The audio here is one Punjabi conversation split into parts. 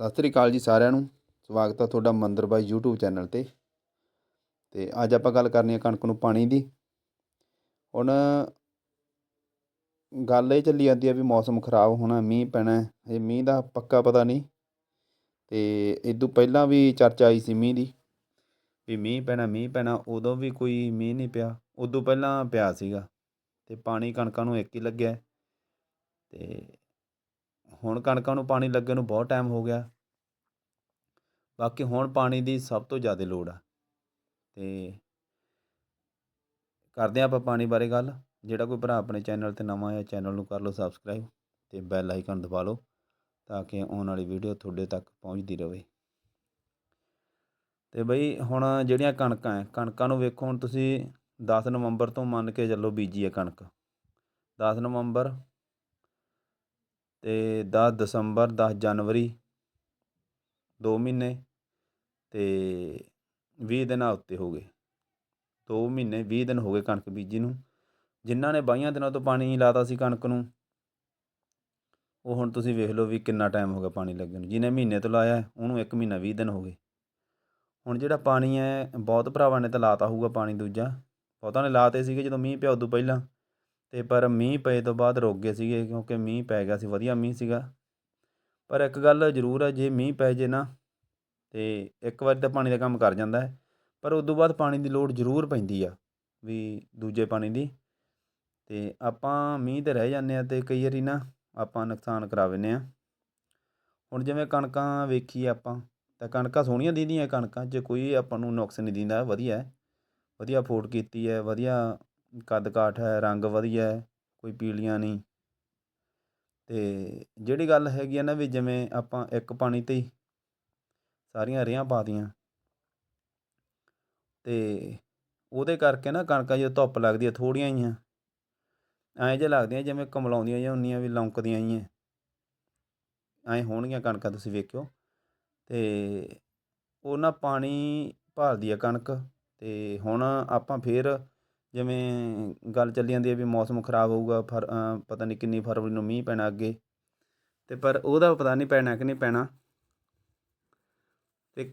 ਸਤਿ ਸ੍ਰੀ ਅਕਾਲ ਜੀ ਸਾਰਿਆਂ ਨੂੰ। ਸਵਾਗਤ ਹੈ ਤੁਹਾਡਾ ਮੰਦਰ ਬਾਈ YouTube ਚੈਨਲ ਤੇ। ਤੇ ਅੱਜ ਆਪਾਂ ਗੱਲ ਕਰਨੀ ਹੈ ਕਣਕ ਨੂੰ ਪਾਣੀ ਦੀ। ਹੁਣ ਗੱਲ ਇਹ ਚੱਲੀ ਜਾਂਦੀ ਹੈ ਵੀ ਮੌਸਮ ਖਰਾਬ ਹੋਣਾ, ਮੀਂਹ ਪੈਣਾ, ਇਹ ਮੀਂਹ ਦਾ ਪੱਕਾ ਪਤਾ ਨਹੀਂ। ਤੇ ਤੋਂ ਪਹਿਲਾਂ ਵੀ ਚਰਚਾ ਆਈ ਸੀ ਮੀਂਹ ਦੀ, ਵੀ ਮੀਂਹ ਪੈਣਾ ਮੀਂਹ ਪੈਣਾ, ਉਦੋਂ ਵੀ ਕੋਈ ਮੀਂਹ ਨਹੀਂ ਪਿਆ, ਉਦੋਂ ਪਹਿਲਾਂ ਪਿਆ ਸੀਗਾ। ਤੇ ਪਾਣੀ ਕਣਕਾਂ ਨੂੰ ਇੱਕ ਹੀ ਲੱਗਿਆ। ਤੇ ਹੁਣ ਕਣਕਾਂ ਨੂੰ ਪਾਣੀ ਲੱਗਣ ਨੂੰ ਬਹੁਤ ਟਾਈਮ ਹੋ ਗਿਆ। ਬਾਕੀ ਹੁਣ ਪਾਣੀ ਦੀ ਸਭ ਤੋਂ ਜ਼ਿਆਦਾ ਲੋੜ ਆ। ਅਤੇ ਕਰਦੇ ਹਾਂ ਆਪਾਂ ਪਾਣੀ ਬਾਰੇ ਗੱਲ। ਜਿਹੜਾ ਕੋਈ ਭਰਾ ਆਪਣੇ ਚੈਨਲ ਤੇ ਨਵਾਂ ਆਇਆ ਚੈਨਲ ਨੂੰ ਕਰ ਲਓ ਸਬਸਕ੍ਰਾਈਬ ਤੇ ਬੈਲ ਆਈਕਨ ਦਬਾ ਲਓ ਤਾਂ ਕਿ ਆਉਣ ਵਾਲੀ ਵੀਡੀਓ ਤੁਹਾਡੇ ਤੱਕ ਪਹੁੰਚਦੀ ਰਹੇ ਤੇ ਬਈ ਹੁਣ ਜਿਹੜੀਆਂ ਕਣਕਾਂ ਹੈ ਕਣਕਾਂ ਨੂੰ ਵੇਖੋ, ਹੁਣ ਤੁਸੀਂ 10 ਨਵੰਬਰ ਤੋਂ ਮੰਨ ਕੇ ਚੱਲੋ ਬੀਜੀ ਹੈ ਕਣਕ। 10 ਨਵੰਬਰ ਅਤੇ ਦਸ ਦਸੰਬਰ, ਦਸ ਜਨਵਰੀ ਦੋ ਮਹੀਨੇ ਅਤੇ ਵੀਹ ਦਿਨਾਂ ਉੱਤੇ ਹੋ ਗਏ। ਦੋ ਮਹੀਨੇ, ਵੀਹ ਦਿਨ ਹੋ ਗਏ ਕਣਕ ਬੀਜੀ ਨੂੰ। ਜਿਨ੍ਹਾਂ ਨੇ ਬਾਈਆਂ ਦਿਨਾਂ ਤੋਂ ਪਾਣੀ ਲਾਤਾ ਸੀ ਕਣਕ ਨੂੰ, ਉਹ ਹੁਣ ਤੁਸੀਂ ਵੇਖ ਲਓ ਵੀ ਕਿੰਨਾ ਟਾਈਮ ਹੋ ਗਿਆ ਪਾਣੀ ਲੱਗਣ ਨੂੰ। ਜਿਹਨੇ ਮਹੀਨੇ ਤੋਂ ਲਾਇਆ, ਉਹਨੂੰ ਇੱਕ ਮਹੀਨਾ ਵੀਹ ਦਿਨ ਹੋ ਗਏ। ਹੁਣ ਜਿਹੜਾ ਪਾਣੀ ਹੈ, ਬਹੁਤ ਭਰਾਵਾਂ ਨੇ ਤਾਂ ਲਾਤਾ ਹੋਊਗਾ ਪਾਣੀ ਦੂਜਾ। ਬਹੁਤਾਂ ਨੇ ਲਾਤੇ ਸੀਗੇ ਜਦੋਂ ਮੀਂਹ ਪਿਆ ਉਦੋਂ ਪਹਿਲਾਂ। ਅਤੇ ਪਰ ਮੀਂਹ ਪਏ ਤੋਂ ਬਾਅਦ ਰੁਕ ਗਏ ਸੀਗੇ ਕਿਉਂਕਿ ਮੀਂਹ ਪੈ ਗਿਆ ਸੀ, ਵਧੀਆ ਮੀਂਹ ਸੀਗਾ। ਪਰ ਇੱਕ ਗੱਲ ਜ਼ਰੂਰ ਹੈ ਜੇ ਮੀਂਹ ਪੈ ਜੇ ਨਾ ਤਾਂ ਇੱਕ ਵਾਰੀ ਤਾਂ ਪਾਣੀ ਦਾ ਕੰਮ ਕਰ ਜਾਂਦਾ ਹੈ, ਪਰ ਉਸ ਤੋਂ ਬਾਅਦ ਪਾਣੀ ਦੀ ਲੋੜ ਜ਼ਰੂਰ ਪੈਂਦੀ ਆ ਵੀ ਦੂਜੇ ਪਾਣੀ ਦੀ। ਅਤੇ ਆਪਾਂ ਮੀਂਹ ਤੇ ਰਹਿ ਜਾਂਦੇ ਹਾਂ ਅਤੇ ਕਈ ਵਾਰੀ ਨਾ ਆਪਾਂ ਨੁਕਸਾਨ ਕਰਾ ਦਿੰਦੇ ਹਾਂ ਹੁਣ ਜਿਵੇਂ ਕਣਕਾਂ ਵੇਖੀ ਆਪਾਂ, ਤਾਂ ਕਣਕਾਂ ਸੋਹਣੀਆਂ ਦੀਦੀਆਂ ਕਣਕਾਂ 'ਚ ਕੋਈ ਆਪਾਂ ਨੂੰ ਨੁਕਸ ਨਹੀਂ ਦਿੰਦਾ, ਵਧੀਆ ਵਧੀਆ ਫੋਟ ਕੀਤੀ ਹੈ, ਵਧੀਆ ਕੱਦ ਕਾਠ ਹੈ, ਰੰਗ ਵਧੀਆ ਹੈ, ਕੋਈ ਪੀਲੀਆਂ ਨਹੀਂ। ਅਤੇ ਜਿਹੜੀ ਗੱਲ ਹੈਗੀ ਆ ਨਾ ਵੀ ਜਿਵੇਂ ਆਪਾਂ ਇੱਕ ਪਾਣੀ ਤੇ ਹੀ ਸਾਰੀਆਂ ਰੇਹਾਂ ਪਾ ਪਾਤੀਆਂ ਅਤੇ ਉਹਦੇ ਕਰਕੇ ਨਾ ਕਣਕਾਂ ਜਦੋਂ ਧੁੱਪ ਲੱਗਦੀ ਆ, ਥੋੜ੍ਹੀਆਂ ਹੀ ਆ ਐਂ ਜੇ ਲੱਗਦੀਆਂ ਜਿਵੇਂ ਕਮਲਾਉਂਦੀਆਂ ਜਾਂ ਹੁੰਦੀਆਂ ਵੀ ਲੌਂਕਦੀਆਂ ਹੀ ਐ। ਐਂ ਹੋਣਗੀਆਂ ਕਣਕਾਂ, ਤੁਸੀਂ ਵੇਖਿਓ। ਅਤੇ ਉਹ ਨਾ ਪਾਣੀ ਭਾਲਦੀ ਆ ਕਣਕ ਅਤੇ ਹੁਣ ਆਪਾਂ ਫੇਰ ਜਿਵੇਂ ਗੱਲ ਚੱਲੀ ਜਾਂਦੀ ਹੈ ਵੀ ਮੌਸਮ ਖਰਾਬ ਹੋਊਗਾ, ਫਰ ਪਤਾ ਨਹੀਂ ਕਿੰਨੀ ਫਰਵਰੀ ਨੂੰ ਮੀਂਹ ਪੈਣਾ ਅੱਗੇ। ਅਤੇ ਪਰ ਉਹਦਾ ਪਤਾ ਨਹੀਂ ਪੈਣਾ ਕਿ ਨਹੀਂ ਪੈਣਾ। ਅਤੇ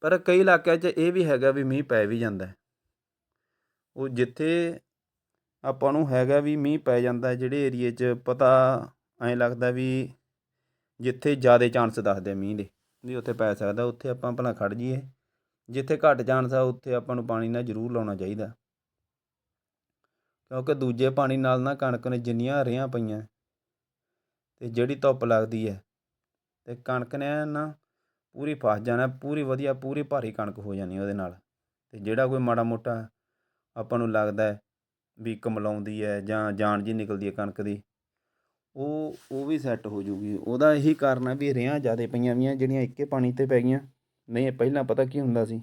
ਪਰ ਕਈ ਇਲਾਕਿਆਂ 'ਚ ਇਹ ਵੀ ਹੈਗਾ ਵੀ ਮੀਂਹ ਪੈ ਵੀ ਜਾਂਦਾ ਉਹ ਜਿੱਥੇ ਆਪਾਂ ਨੂੰ ਹੈਗਾ ਵੀ ਮੀਂਹ ਪੈ ਜਾਂਦਾ ਜਿਹੜੇ ਏਰੀਏ 'ਚ ਪਤਾ ਐਂ ਲੱਗਦਾ ਵੀ ਜਿੱਥੇ ਜ਼ਿਆਦਾ ਚਾਂਸ ਦੱਸਦੇ ਮੀਂਹ ਦੇ, ਵੀ ਉੱਥੇ ਪੈ ਸਕਦਾ, ਉੱਥੇ ਆਪਾਂ ਭਲਾ ਖੜ ਜਾਈਏ। ਜਿੱਥੇ ਘੱਟ ਚਾਂਸ ਆ, ਉੱਥੇ ਆਪਾਂ ਨੂੰ ਪਾਣੀ ਨਾ ਜ਼ਰੂਰ ਲਾਉਣਾ ਚਾਹੀਦਾ। ਕਿਉਂਕਿ ਦੂਜੇ ਪਾਣੀ ਨਾਲ ਨਾ ਕਣਕ ਨੇ ਜਿੰਨੀਆਂ ਰੇਹਾਂ ਪਈਆਂ ਅਤੇ ਜਿਹੜੀ ਧੁੱਪ ਲੱਗਦੀ ਹੈ ਅਤੇ ਕਣਕ ਨੇ ਨਾ ਪੂਰੀ ਫਸ ਜਾਣਾ, ਪੂਰੀ ਵਧੀਆ, ਪੂਰੀ ਭਾਰੀ ਕਣਕ ਹੋ ਜਾਣੀ ਉਹਦੇ ਨਾਲ ਅਤੇ ਜਿਹੜਾ ਕੋਈ ਮਾੜਾ ਮੋਟਾ ਆਪਾਂ ਨੂੰ ਲੱਗਦਾ ਵੀ ਕਮਲਾਉਂਦੀ ਹੈ ਜਾਂ ਜਾਨ ਜੀ ਨਿਕਲਦੀ ਹੈ ਕਣਕ ਦੀ, ਉਹ ਉਹ ਵੀ ਸੈੱਟ ਹੋ ਜੂਗੀ ਉਹਦਾ ਇਹੀ ਕਾਰਨ ਹੈ ਵੀ ਰੇਹਾਂ ਜ਼ਿਆਦਾ ਪਈਆਂ ਵੀਆਂ, ਜਿਹੜੀਆਂ ਇੱਕੇ ਪਾਣੀ ਤੇ ਪੈ ਗਈਆਂ। ਨਹੀਂ, ਪਹਿਲਾਂ ਪਤਾ ਕੀ ਹੁੰਦਾ ਸੀ?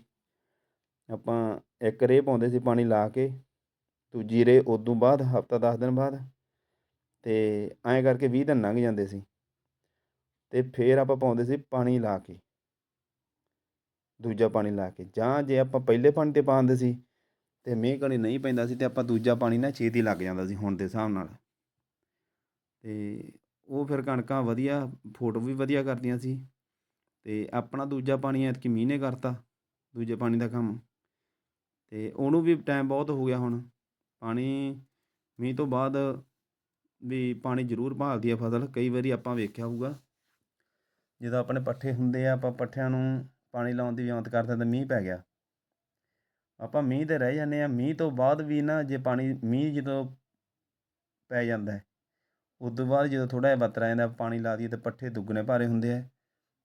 ਆਪਾਂ ਇੱਕ ਰੇਹ ਪਾਉਂਦੇ ਸੀ ਪਾਣੀ ਲਾ ਕੇ ਦੂਜੀ ਰੇ ਉਦੋਂ ਬਾਅਦ, ਹਫਤਾ 10 ਦਿਨ ਬਾਅਦ ਤੇ ਐਂ ਕਰਕੇ 20 ਦਿਨ ਲੰਘ ਜਾਂਦੇ ਸੀ। ਤੇ ਫੇਰ ਆਪਾਂ ਪਾਉਂਦੇ ਸੀ ਪਾਣੀ ਲਾ ਕੇ। ਦੂਜਾ ਪਾਣੀ ਲਾ ਕੇ। ਜਾਂ ਜੇ ਆਪਾਂ ਪਹਿਲੇ ਪਾਣੀ ਤੇ ਪਾਉਂਦੇ ਸੀ ਤੇ ਮੀਂਹ ਕਣੀ ਨਹੀਂ ਪੈਂਦਾ ਸੀ ਤੇ ਆਪਾਂ ਦੂਜਾ ਪਾਣੀ ਨਾ ਛੇਤੀ ਲੱਗ ਜਾਂਦਾ ਸੀ ਹੁਣ ਦੇ ਹਿਸਾਬ ਨਾਲ। ਤੇ ਉਹ ਫਿਰ ਕਣਕਾਂ ਵਧੀਆ, ਫੋਟੋ ਵੀ ਵਧੀਆ ਕਰਦੀਆਂ ਸੀ। ਤੇ ਆਪਣਾ ਦੂਜਾ ਪਾਣੀ ਐਤਕੀ ਮੀਂਹ ਨੇ ਕਰਤਾ, ਦੂਜੇ ਪਾਣੀ ਦਾ ਕੰਮ। ਤੇ ਉਹਨੂੰ ਵੀ ਟਾਈਮ ਬਹੁਤ ਹੋ ਗਿਆ ਹੁਣ। ਪਾਣੀ, ਮੀਂਹ ਤੋਂ ਬਾਅਦ ਵੀ ਪਾਣੀ ਜ਼ਰੂਰ ਭਾਲਦੀ ਆ ਫਸਲ, ਕਈ ਵਾਰੀ ਆਪਾਂ ਵੇਖਿਆ ਹੋਊਗਾ। ਜਦੋਂ ਆਪਣੇ ਪੱਠੇ ਹੁੰਦੇ ਆ, ਆਪਾਂ ਪੱਠਿਆਂ ਨੂੰ ਪਾਣੀ ਲਾਉਣ ਦੀ ਵਿਉਂਤ ਕਰਦੇ ਤਾਂ ਮੀਂਹ ਪੈ ਗਿਆ। ਆਪਾਂ ਮੀਂਹ ਤੇ ਰਹਿ ਜਾਂਦੇ ਆ, ਮੀਂਹ ਤੋਂ ਬਾਅਦ ਵੀ ਨਾ ਜੇ ਪਾਣੀ, ਮੀਂਹ ਜਦੋਂ ਪੈ ਜਾਂਦਾ ਹੈ ਉਸ ਤੋਂ ਬਾਅਦ ਜਦੋਂ ਥੋੜ੍ਹਾ ਜਿਹਾ ਬੱਤਰ ਆ ਜਾਂਦਾ ਪਾਣੀ ਲਾ ਦਈਏ ਤਾਂ ਪੱਠੇ ਦੁੱਗਣੇ ਭਾਰੇ ਹੁੰਦੇ ਆ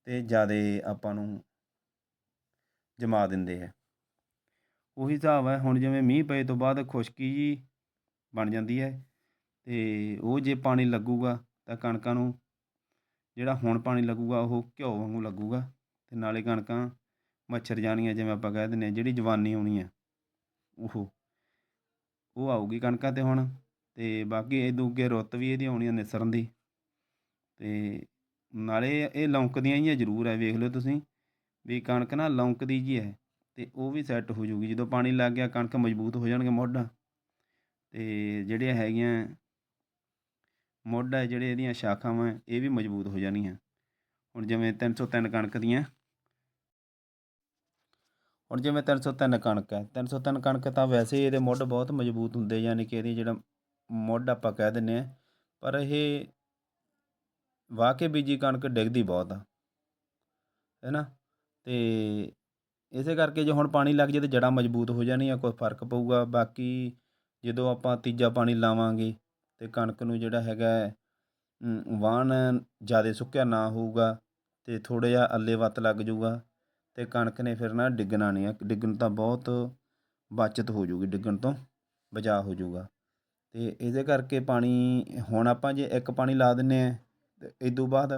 ਤੇ ਜ਼ਿਆਦਾ ਆਪਾਂ ਨੂੰ ਜਮਾ ਦਿੰਦੇ ਆ। ਉਹੀ ਹਿਸਾਬ ਹੈ, ਹੁਣ ਜਿਵੇਂ ਮੀਂਹ ਪਏ ਤੋਂ ਬਾਅਦ ਖੁਸ਼ਕੀ ਜੀ ਬਣ ਜਾਂਦੀ ਹੈ ਅਤੇ ਉਹ ਜੇ ਪਾਣੀ ਲੱਗੂਗਾ ਤਾਂ ਕਣਕਾਂ ਨੂੰ ਜਿਹੜਾ ਹੁਣ ਪਾਣੀ ਲੱਗੂਗਾ ਉਹ ਘਿਓ ਵਾਂਗੂ ਲੱਗੂਗਾ ਅਤੇ ਨਾਲੇ ਕਣਕਾਂ ਮੱਛਰ ਜਾਣੀਆਂ ਜਿਵੇਂ ਆਪਾਂ ਕਹਿ ਦਿੰਦੇ ਹਾਂ, ਜਿਹੜੀ ਜਵਾਨੀ ਆਉਣੀ ਹੈ, ਉਹ ਉਹ ਆਊਗੀ ਕਣਕਾਂ 'ਤੇ ਹੁਣ ਅਤੇ ਬਾਕੀ ਇਹ ਦੂਗੇ ਰੁੱਤ ਵੀ ਇਹਦੀ ਆਉਣੀ ਆ ਨਿਸਰਨ ਦੀ ਅਤੇ ਨਾਲੇ ਇਹ ਲੌਂਕਦੀਆਂ ਹੀ ਆ ਜ਼ਰੂਰ ਹੈ, ਵੇਖ ਲਿਓ ਤੁਸੀਂ ਵੀ ਕਣਕ ਨਾ ਲੌਂਕਦੀ ਜੀ ਹੈ। ਅਤੇ ਉਹ ਵੀ ਸੈੱਟ ਹੋ ਜੂਗੀ ਜਦੋਂ ਪਾਣੀ ਲੱਗ ਗਿਆ, ਕਣਕ ਮਜ਼ਬੂਤ ਹੋ ਜਾਣਗੇ ਮੁੱਢ। ਅਤੇ ਜਿਹੜੀਆਂ ਹੈਗੀਆਂ ਮੋਢ ਹੈ, ਜਿਹੜੇ ਇਹਦੀਆਂ ਸ਼ਾਖਾਵਾਂ ਇਹ ਵੀ ਮਜ਼ਬੂਤ ਹੋ ਜਾਣੀਆਂ। ਹੁਣ ਜਿਵੇਂ 303 ਕਣਕ ਦੀਆਂ। ਹੁਣ ਜਿਵੇਂ 303 ਕਣਕ ਹੈ। 303 ਕਣਕ ਤਾਂ ਵੈਸੇ ਇਹਦੇ ਮੁੱਢ ਬਹੁਤ ਮਜ਼ਬੂਤ ਹੁੰਦੇ, ਯਾਨੀ ਕਿ ਇਹਦੀ ਜਿਹੜਾ ਮੁੱਢ ਆਪਾਂ ਕਹਿ ਦਿੰਦੇ ਆ ਪਰ ਇਹ ਵਾਹ ਕੇ ਬੀਜੀ ਕਣਕ ਡਿੱਗਦੀ ਬਹੁਤ ਆ। ਹੈ ਨਾ? ਤੇ ਇਸੇ ਕਰਕੇ ਜੇ ਹੁਣ ਪਾਣੀ ਲੱਗ ਜੇ ਤਾਂ ਜੜ੍ਹਾਂ ਮਜ਼ਬੂਤ ਹੋ ਜਾਣੀਆਂ ਕੋਈ ਫ਼ਰਕ ਪਊਗਾ। ਬਾਕੀ ਜਦੋਂ ਆਪਾਂ ਤੀਜਾ ਪਾਣੀ ਲਾਵਾਂਗੇ ਤੇ ਕਣਕ ਨੂੰ ਜਿਹੜਾ ਹੈਗਾ ਹੈ, ਵਾਹਣ ਜ਼ਿਆਦਾ ਸੁੱਕਿਆ ਨਾ ਹੋਊਗਾ ਅਤੇ ਥੋੜ੍ਹਾ ਜਿਹਾ ਅੱਲੇ ਵੱਤ ਲੱਗ ਜੂਗਾ ਅਤੇ ਕਣਕ ਨੇ ਫਿਰ ਨਾ ਡਿੱਗਣਾ ਨਹੀਂ ਆ। ਡਿੱਗਣ ਤਾਂ ਬਹੁਤ ਬਚਤ ਹੋ ਜੂਗੀ ਡਿੱਗਣ ਤੋਂ ਬਚਾਅ ਹੋ ਜੂਗਾ ਅਤੇ ਇਹਦੇ ਕਰਕੇ ਪਾਣੀ ਹੁਣ ਆਪਾਂ ਜੇ ਇੱਕ ਪਾਣੀ ਲਾ ਦਿੰਦੇ ਹਾਂ ਆ ਇਹ ਤੋਂ ਬਾਅਦ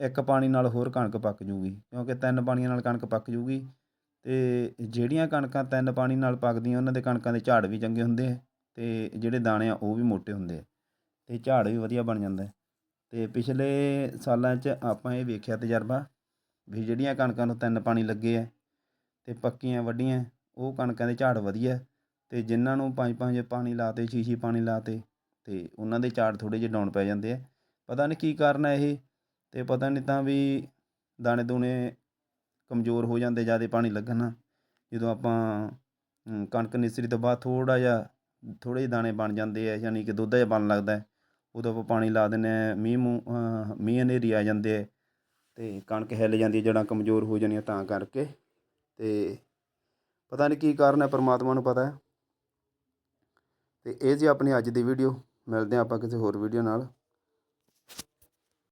ਇੱਕ ਪਾਣੀ ਨਾਲ ਹੋਰ ਕਣਕ ਪੱਕ ਜੂਗੀ ਕਿਉਂਕਿ ਤਿੰਨ ਪਾਣੀਆਂ ਨਾਲ ਕਣਕ ਪੱਕ ਜੂਗੀ ਅਤੇ ਜਿਹੜੀਆਂ ਕਣਕਾਂ ਤਿੰਨ ਪਾਣੀ ਨਾਲ ਪੱਕਦੀਆਂ, ਉਹਨਾਂ ਦੇ ਕਣਕਾਂ ਦੇ ਝਾੜ ਵੀ ਚੰਗੇ ਹੁੰਦੇ ਹੈ ਅਤੇ ਜਿਹੜੇ ਦਾਣੇ ਆ, ਉਹ ਵੀ ਮੋਟੇ ਹੁੰਦੇ ਹੈ ਅਤੇ ਝਾੜ ਵੀ ਵਧੀਆ ਬਣ ਜਾਂਦਾ ਅਤੇ ਪਿਛਲੇ ਸਾਲਾਂ 'ਚ ਆਪਾਂ ਇਹ ਵੇਖਿਆ ਤਜਰਬਾ ਵੀ ਜਿਹੜੀਆਂ ਕਣਕਾਂ ਨੂੰ ਤਿੰਨ ਪਾਣੀ ਲੱਗੇ ਹੈ ਅਤੇ ਪੱਕੀਆਂ ਵੱਢੀਆਂ ਉਹ ਕਣਕਾਂ ਦੇ ਝਾੜ ਵਧੀਆ ਅਤੇ ਜਿਨ੍ਹਾਂ ਨੂੰ ਪੰਜ ਪੰਜ ਪਾਣੀ ਲਾਤੇ ਛੇ ਛੇ ਪਾਣੀ ਲਾਤੇ ਅਤੇ ਉਹਨਾਂ ਦੇ ਝਾੜ ਥੋੜ੍ਹੇ ਜਿਹੇ ਡਾਊਨ ਪੈ ਜਾਂਦੇ ਹੈ ਪਤਾ ਨਹੀਂ ਕੀ ਕਾਰਨ ਹੈ ਇਹ ਅਤੇ ਪਤਾ ਨਹੀਂ ਤਾਂ ਵੀ ਦਾਣੇ ਦੂਣੇ ਕਮਜ਼ੋਰ ਹੋ ਜਾਂਦੇ, ਜ਼ਿਆਦਾ ਪਾਣੀ ਲੱਗਣ ਨਾਲ ਜਦੋਂ ਆਪਾਂ ਕਣਕ ਨਿਸਰੀ ਤੋਂ ਬਾਅਦ ਥੋੜ੍ਹਾ ਜਿਹਾ, ਥੋੜ੍ਹੇ ਜਿਹੇ ਦਾਣੇ ਬਣ ਜਾਂਦੇ ਆ, ਯਾਨੀ ਕਿ ਦੁੱਧ ਜਿਹਾ ਬਣਨ ਲੱਗਦਾ ਉਦੋਂ ਆਪਾਂ ਪਾਣੀ ਲਾ ਦਿੰਦੇ ਹਾਂ, ਮੀਂਹ ਮੂੰਹ ਮੀਂਹ ਹਨੇਰੀ ਆ ਜਾਂਦੇ ਆ ਅਤੇ ਕਣਕ ਹਿੱਲ ਜਾਂਦੀ ਹੈ, ਜੜ੍ਹਾਂ ਕਮਜ਼ੋਰ ਹੋ ਜਾਣੀਆਂ ਤਾਂ ਕਰਕੇ। ਅਤੇ ਪਤਾ ਨਹੀਂ ਕੀ ਕਾਰਨ ਹੈ, ਪਰਮਾਤਮਾ ਨੂੰ ਪਤਾ ਹੈ। ਤੇ ਇਹ ਜੀ ਆਪਣੀ ਅੱਜ ਦੀ ਵੀਡੀਓ ਮਿਲਦੇ ਹਾਂ ਆਪਾਂ ਕਿਸੇ ਹੋਰ ਵੀਡੀਓ ਨਾਲ।